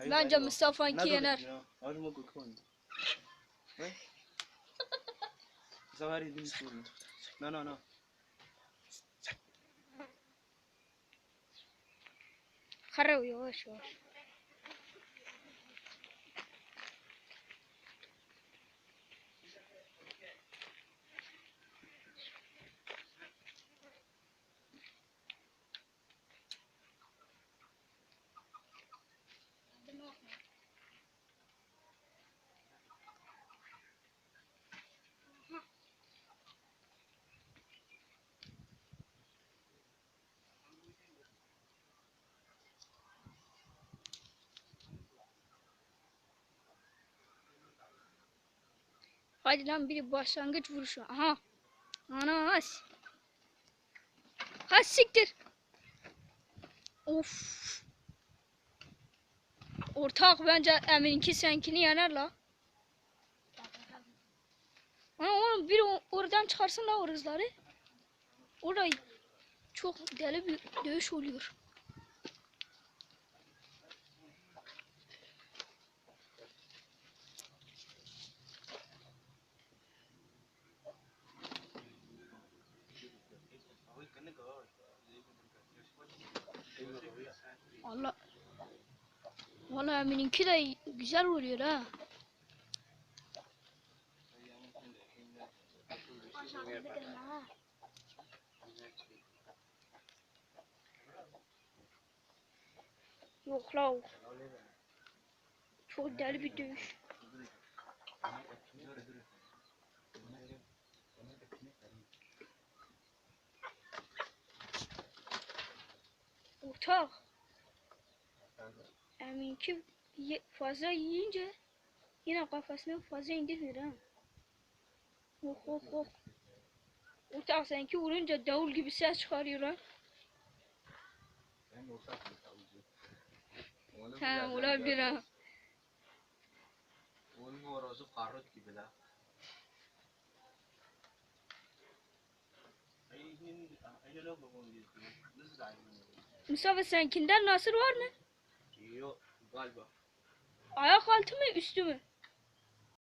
Hayır, Bence hayır, Mustafa Enki yener. Hadi bak bakalım. Ne? Zafer yediğimiz sorunu. No no no. Harbi yavaş yavaş. Hadi lan biri başlangıç vuruşu. Aha. Ana as. Ha siktir. Of. Ortak bence Emin'inki seninkini yener la. Ana oğlum biri oradan çıkarsın la o hızları. Orada çok deli bir dövüş oluyor. Allah. Vallahi Emin'inki de güzel vuruyor ha. Yok la. Çok deli bir dövüş. Ortak. Eminki fazla yiyince yine kafasını fazla indirmiyor ha. Oh oh oh. Ortak seninki vurunca davul gibi ses çıkarıyor ha. Ha olabilir ha. Onun horozu karot gibi la. Mustafa seninkinden nasır var mı? Galiba. Ayak altı mı üstü mü?